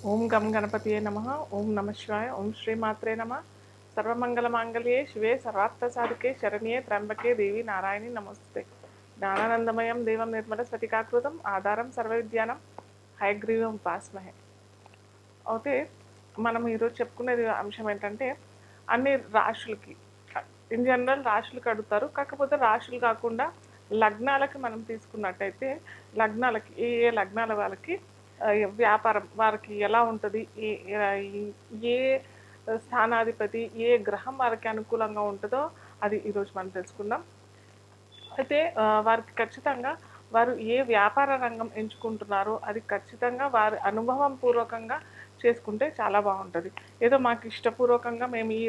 ఓం గం గణపతియే నమ ఓం నమ శివాయ ఓం శ్రీమాత్రే నమ. సర్వమంగళమాంగళ్యే శివే సర్వార్థసాధికే శరణ్యే త్రంబకే దేవి నారాయణి నమస్తే. జ్ఞానానందమయం దేవం నిర్మల స్ఫటికాకృతం ఆధారం సర్వ విద్యానం హయగ్రీవం పాస్మహే. అయితే మనం ఈరోజు చెప్పుకునేది అంశం ఏంటంటే అన్ని రాశులకి ఇన్ జనరల్ రాశులకు అడుగుతారు కాకపోతే రాశులు కాకుండా లగ్నాలకి మనం తీసుకున్నట్టయితే లగ్నాలకి ఏ ఏ లగ్నాల వాళ్ళకి వ్యాపారం వారికి ఎలా ఉంటుంది? ఏ ఏ- స్థానాధిపతి ఏ గ్రహం వారికి అనుకూలంగా ఉంటుందో అది ఈరోజు మనం తెలుసుకుందాం. అయితే వారికి ఖచ్చితంగా వారు ఏ వ్యాపార రంగం ఎంచుకుంటున్నారో అది ఖచ్చితంగా వారి అనుభవం పూర్వకంగా చేసుకుంటే చాలా బాగుంటుంది. ఏదో మాకు ఇష్టపూర్వకంగా మేము ఈ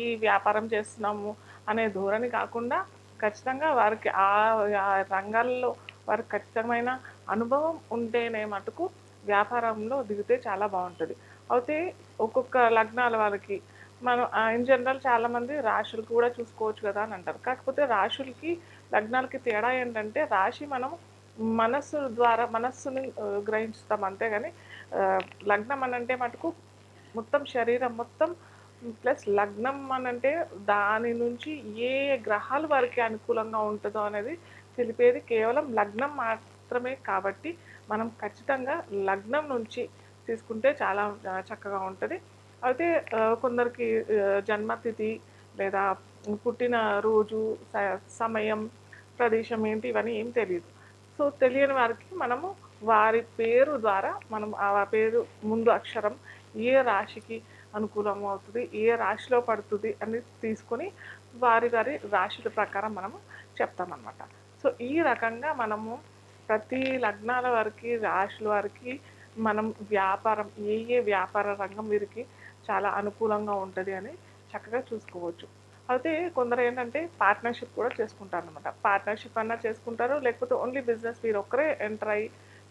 ఈ వ్యాపారం చేస్తున్నాము అనే ధోరణి కాకుండా ఖచ్చితంగా వారికి ఆ ఆ రంగాల్లో వారికి ఖచ్చితమైన అనుభవం ఉంటేనే మటుకు వ్యాపారంలో దిగితే చాలా బాగుంటుంది. అయితే ఒక్కొక్క లగ్నాల వాళ్ళకి మనం ఇన్ జనరల్ చాలామంది రాశులు కూడా చూసుకోవచ్చు కదా అని అంటారు. కాకపోతే రాశులకి లగ్నాలకి తేడా ఏంటంటే రాశి మనం మనస్సు ద్వారా మనస్సుని గ్రహించుతాం అంతేగాని లగ్నం అనంటే మటుకు మొత్తం శరీరం మొత్తం ప్లస్ లగ్నం అనంటే దాని నుంచి ఏ గ్రహాలు వారికి అనుకూలంగా ఉంటుందో అనేది తెలిపేది కేవలం లగ్నం మాత్రమే కాబట్టి మనం ఖచ్చితంగా లగ్నం నుంచి తీసుకుంటే చాలా చక్కగా ఉంటుంది. అయితే కొందరికి జన్మతిథి లేదా పుట్టిన రోజు సమయం ప్రదేశం ఏంటి ఇవన్నీ ఏం తెలియదు సో తెలియని వారికి మనము వారి పేరు ద్వారా మనం ఆ పేరు ముందు అక్షరం ఏ రాశికి అనుకూలం అవుతుంది ఏ రాశిలో పడుతుంది అని తీసుకొని వారి వారి రాశుల ప్రకారం మనము చెప్తామన్నమాట. సో ఈ రకంగా మనము ప్రతి లగ్నాల వారికి రాశుల వారికి మనం వ్యాపారం ఏ ఏ వ్యాపార రంగం వీరికి చాలా అనుకూలంగా ఉంటుంది అని చక్కగా చూసుకోవచ్చు. అయితే కొందరు ఏంటంటే పార్ట్నర్షిప్ కూడా చేసుకుంటారు అనమాట పార్ట్నర్షిప్ అన్నా చేసుకుంటారు లేకపోతే ఓన్లీ బిజినెస్ మీరు ఒక్కరే ఎంటర్ అయ్యి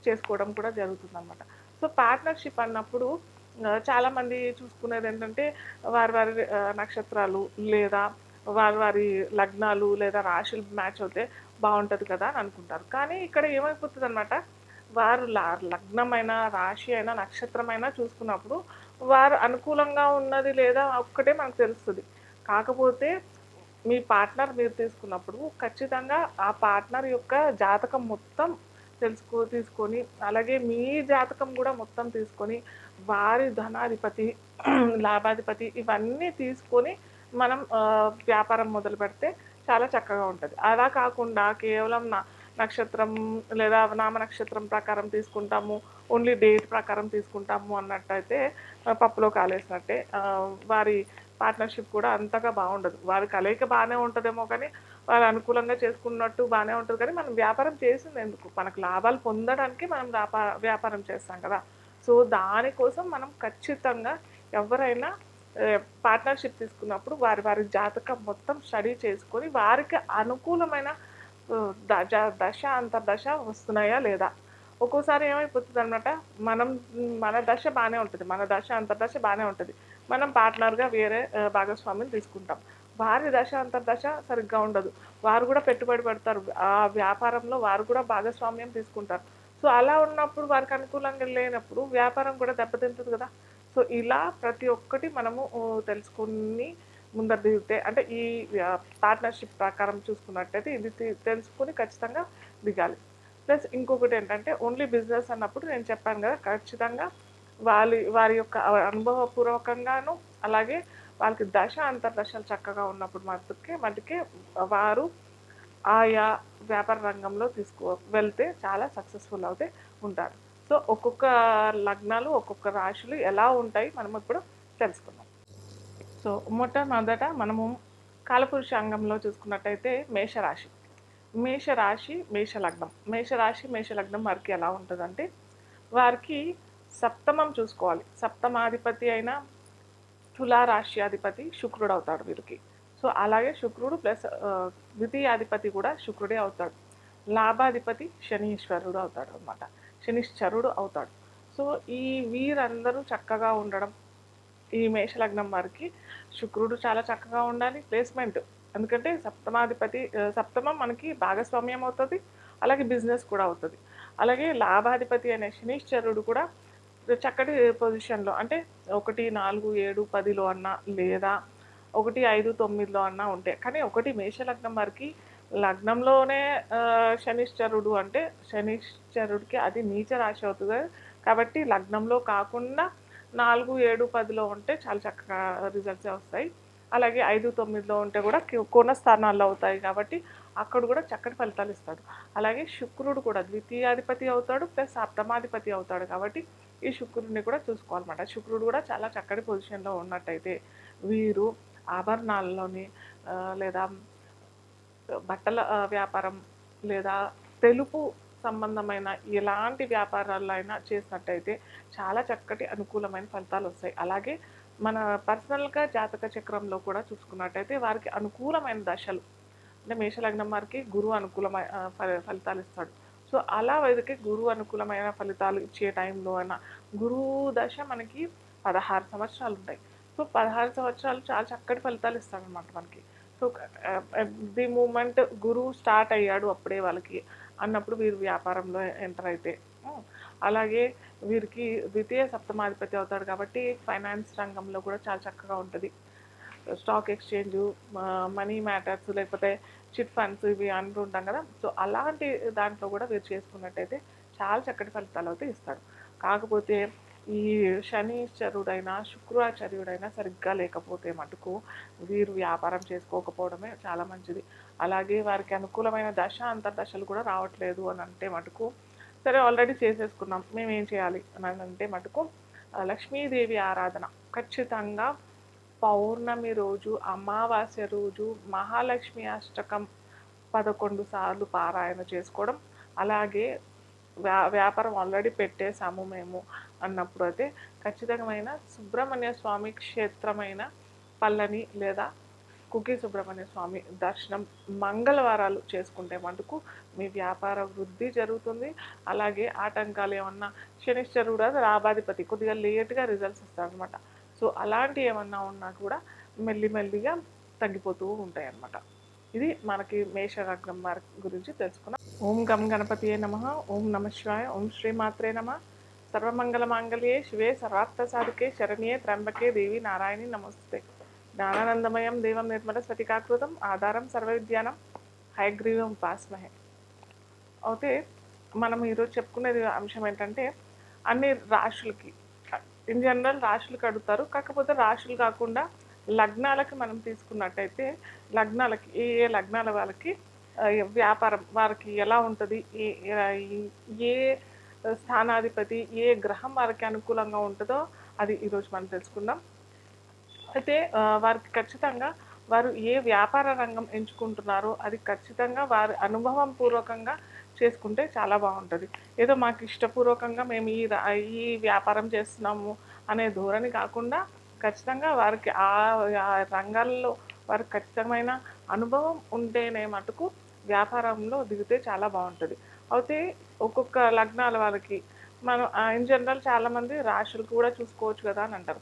చేసుకోవడం కూడా జరుగుతుంది అనమాట సో పార్ట్నర్షిప్ అన్నప్పుడు చాలామంది చూసుకునేది ఏంటంటే వారి వారి నక్షత్రాలు లేదా వారి వారి లగ్నాలు లేదా రాశులు మ్యాచ్ అవుతే బాగుంటుంది కదా అని అనుకుంటారు. కానీ ఇక్కడ ఏమైపోతుంది అనమాట వారు లగ్నమైన రాశి అయినా నక్షత్రమైనా చూసుకున్నప్పుడు వారు అనుకూలంగా ఉన్నది లేదా ఒక్కటే మనకు తెలుస్తుంది. కాకపోతే మీ పార్ట్నర్ మీరు తీసుకున్నప్పుడు ఖచ్చితంగా ఆ పార్ట్నర్ యొక్క జాతకం మొత్తం తెలుసుకో తీసుకొని అలాగే మీ జాతకం కూడా మొత్తం తీసుకొని వారి ధనాధిపతి లాభాధిపతి ఇవన్నీ తీసుకొని మనం వ్యాపారం మొదలు పెడితే చాలా చక్కగా ఉంటుంది. అలా కాకుండా కేవలం నా నక్షత్రం లేదా నామ నక్షత్రం ప్రకారం తీసుకుంటాము ఓన్లీ డేట్ ప్రకారం తీసుకుంటాము అన్నట్టయితే పప్పులో కాలేసినట్టే. వారి పార్ట్నర్షిప్ కూడా అంతగా బాగుండదు. వారి కలయిక బాగానే ఉంటుందేమో కానీ వారు అనుకూలంగా చేసుకున్నట్టు బాగానే ఉంటుంది కానీ మనం వ్యాపారం చేసింది ఎందుకు? మనకు లాభాలు పొందడానికి మనం వ్యాపారం చేస్తాం కదా. సో దానికోసం మనం ఖచ్చితంగా ఎవరైనా పార్ట్నర్షిప్ తీసుకున్నప్పుడు వారి వారి జాతకం మొత్తం స్టడీ చేసుకొని వారికి అనుకూలమైన దశ దశ అంతర్దశ వస్తున్నాయా లేదా? ఒక్కోసారి ఏమైపోతుంది అనమాట మనం మన దశ బాగానే ఉంటుంది. మన దశ అంతర్దశ బాగానే ఉంటుంది. మనం పార్ట్నర్గా వేరే భాగస్వామిని తీసుకుంటాం. వారి దశ అంతర్దశ సరిగ్గా ఉండదు. వారు కూడా పెట్టుబడి పెడతారు. ఆ వ్యాపారంలో వారు కూడా భాగస్వామ్యం తీసుకుంటారు. సో అలా ఉన్నప్పుడు వారికి అనుకూలంగా లేనప్పుడు వ్యాపారం కూడా దెబ్బతింటుంది కదా. సో ఇలా ప్రతి ఒక్కటి మనము తెలుసుకుని ముందర దిగితే అంటే ఈ పార్ట్నర్షిప్ ప్రకారం చూసుకున్నట్టయితే ఇది తెలుసుకుని ఖచ్చితంగా దిగాలి. ప్లస్ ఇంకొకటి ఏంటంటే ఓన్లీ బిజినెస్ అన్నప్పుడు నేను చెప్పాను కదా ఖచ్చితంగా వారి వారి యొక్క అనుభవపూర్వకంగాను అలాగే వాళ్ళకి దశ అంతర్దశలు చక్కగా ఉన్నప్పుడు మటుకే మటుకే వారు ఆయా వ్యాపార రంగంలో తీసుకు వెళ్తే చాలా సక్సెస్ఫుల్ అవుతే ఉంటారు. సో ఒక్కొక్క లగ్నాలు ఒక్కొక్క రాశులు ఎలా ఉంటాయి మనం ఇప్పుడు తెలుసుకుందాం. సో మొట్టమొదట మనము కాలపురుష అంగంలో చూసుకున్నట్టయితే మేషరాశి. మేషరాశి మేషలగ్నం. మేషరాశి మేషలగ్నం వారికి ఎలా ఉంటుందంటే వారికి సప్తమం చూసుకోవాలి. సప్తమాధిపతి అయిన తులారాశి అధిపతి శుక్రుడు అవుతాడు వీరికి. సో అలాగే శుక్రుడు ప్లస్ ద్వితీయాధిపతి కూడా శుక్రుడే అవుతాడు. లాభాధిపతి శనీశ్వరుడు అవుతాడు అనమాట శనిశ్చరుడు అవుతాడు. సో ఈ వీరందరూ చక్కగా ఉండడం ఈ మేషలగ్నం వారికి శుక్రుడు చాలా చక్కగా ఉండాలి ప్లేస్మెంట్. ఎందుకంటే సప్తమాధిపతి సప్తమం మనకి భాగస్వామ్యం అవుతుంది అలాగే బిజినెస్ కూడా అవుతుంది. అలాగే లాభాధిపతి అనే శనిశ్చరుడు కూడా చక్కటి పొజిషన్లో అంటే ఒకటి నాలుగు ఏడు పదిలో అన్నా లేదా ఒకటి ఐదు తొమ్మిదిలో అన్నా ఉంటాయి కానీ ఒకటి మేషలగ్నం వారికి లగ్నంలోనే శనిశ్చరుడు అంటే శనిశ్చరుడికి అది నీచ రాశి అవుతుంది. కాబట్టి లగ్నంలో కాకుండా నాలుగు ఏడు పదిలో ఉంటే చాలా చక్కగా రిజల్ట్స్ వస్తాయి. అలాగే ఐదు తొమ్మిదిలో ఉంటే కూడా కోన స్థానాల్లో అవుతాయి కాబట్టి అక్కడ కూడా చక్కటి ఫలితాలు ఇస్తాడు. అలాగే శుక్రుడు కూడా ద్వితీయాధిపతి అవుతాడు ప్లస్ సప్తమాధిపతి అవుతాడు కాబట్టి ఈ శుక్రుడిని కూడా చూసుకోవాలన్నమాట. శుక్రుడు కూడా చాలా చక్కటి పొజిషన్లో ఉన్నట్టయితే వీరు ఆభరణాల్లోని లేదా బట్టల వ్యాపారం లేదా తెలుపు సంబంధమైన ఎలాంటి వ్యాపారాల్లో అయినా చేసినట్టయితే చాలా చక్కటి అనుకూలమైన ఫలితాలు వస్తాయి. అలాగే మన పర్సనల్గా జాతక చక్రంలో కూడా చూసుకున్నట్టయితే వారికి అనుకూలమైన దశలు అంటే మేషలగ్నం వారికి గురువు అనుకూలమైన ఫలితాలు ఇస్తాడు. సో అలా వెతికి గురువు అనుకూలమైన ఫలితాలు ఇచ్చే టైంలో అయినా గురువు దశ మనకి పదహారు సంవత్సరాలు ఉంటాయి. సో పదహారు సంవత్సరాలు చాలా చక్కటి ఫలితాలు ఇస్తాడనమాట మనకి. సో ది మూమెంట్ గురువు స్టార్ట్ అయ్యాడు అప్పుడే వాళ్ళకి. అన్నప్పుడు వీరు వ్యాపారంలో ఎంటర్ అయితే. Hmm. అలాగే వీరికి ద్వితీయ సప్తమాధిపతి అవుతాడు కాబట్టి ఫైనాన్స్ రంగంలో కూడా చాలా చక్కగా ఉంటుంది. స్టాక్ ఎక్స్చేంజ్ మనీ మ్యాటర్స్ లేకపోతే చిట్ ఫండ్స్ ఇవి అంటుంటాం కదా. సో అలాంటి దాంట్లో కూడా వీరు చేసుకున్నట్టయితే చాలా చక్కటి ఫలితాలు అయితే ఇస్తాడు కాకపోతే ఈ శనిశ్చరుడైనా శుక్రాచార్యుడైనా సరిగ్గా లేకపోతే మటుకు వీరు వ్యాపారం చేసుకోకపోవడమే చాలా మంచిది. అలాగే వారికి అనుకూలమైన దశ అంతర్దశలు కూడా రావట్లేదు అని అంటే మటుకు సరే ఆల్రెడీ చేసేసుకున్నాం మేము ఏం చేయాలి అని అంటే మటుకు లక్ష్మీదేవి ఆరాధన. ఖచ్చితంగా పౌర్ణమి రోజు అమావాస్య రోజు మహాలక్ష్మి అష్టకం పదకొండు సార్లు పారాయణ చేసుకోవడం అలాగే వ్యా వ్యాపారం ఆల్రెడీ పెట్టేశాము మేము అన్నప్పుడు అయితే ఖచ్చితమైన సుబ్రహ్మణ్య స్వామి క్షేత్రమైన పల్లని లేదా కుకి సుబ్రహ్మణ్య స్వామి దర్శనం మంగళవారాలు చేసుకుంటే మటుకు మీ వ్యాపార వృద్ధి జరుగుతుంది. అలాగే ఆటంకాలు ఏమన్నా శనిశ్చరుడు అది రాబాధిపతి కొద్దిగా లేట్గా రిజల్ట్స్ ఇస్తారనమాట సో అలాంటి ఏమన్నా ఉన్నా కూడా మెల్లిమెల్లిగా తగ్గిపోతూ ఉంటాయి అన్నమాట ఇది మనకి మేషలగ్నం వారి గురించి తెలుసుకున్నాం ఓం గం గణపతియే నమ ఓం నమ శివాయ ఓం శ్రీమాత్రే నమ. సర్వమంగళమాంగళ్యే శివే సర్వార్థసాధికే శరణ్యే త్రంబకే దేవి నారాయణి నమస్తే. జ్ఞానానందమయం దేవం నిర్మల స్ఫటికాకృతం ఆధారం సర్వవిద్యానం హయగ్రీవం ఉపాస్మహే అయితే మనం ఈరోజు చెప్పుకునేది అంశం ఏంటంటే అన్ని రాశులకి ఇన్ జనరల్ రాశులకు అడుగుతారు. కాకపోతే రాశులు కాకుండా లగ్నాలకి మనం తీసుకున్నట్టయితే లగ్నాలకి ఏ ఏ లగ్నాల వాళ్ళకి వ్యాపారం వారికి ఎలా ఉంటుంది? ఏ ఏ- స్థానాధిపతి ఏ గ్రహం వారికి అనుకూలంగా ఉంటుందో అది ఈరోజు మనం తెలుసుకుందాం. అయితే వారికి ఖచ్చితంగా వారు ఏ వ్యాపార రంగం ఎంచుకుంటున్నారో అది ఖచ్చితంగా వారి అనుభవం పూర్వకంగా చేసుకుంటే చాలా బాగుంటుంది. ఏదో మాకు ఇష్టపూర్వకంగా మేము ఈ ఈ వ్యాపారం చేస్తున్నాము అనే ధోరణి కాకుండా ఖచ్చితంగా వారికి ఆ ఆ రంగాల్లో వారికి ఖచ్చితమైన అనుభవం ఉంటేనే మటుకు వ్యాపారంలో దిగితే చాలా బాగుంటుంది. అయితే ఒక్కొక్క లగ్నాల వాళ్ళకి మనం ఇన్ జనరల్ చాలామంది రాశులు కూడా చూసుకోవచ్చు కదా అని అంటారు.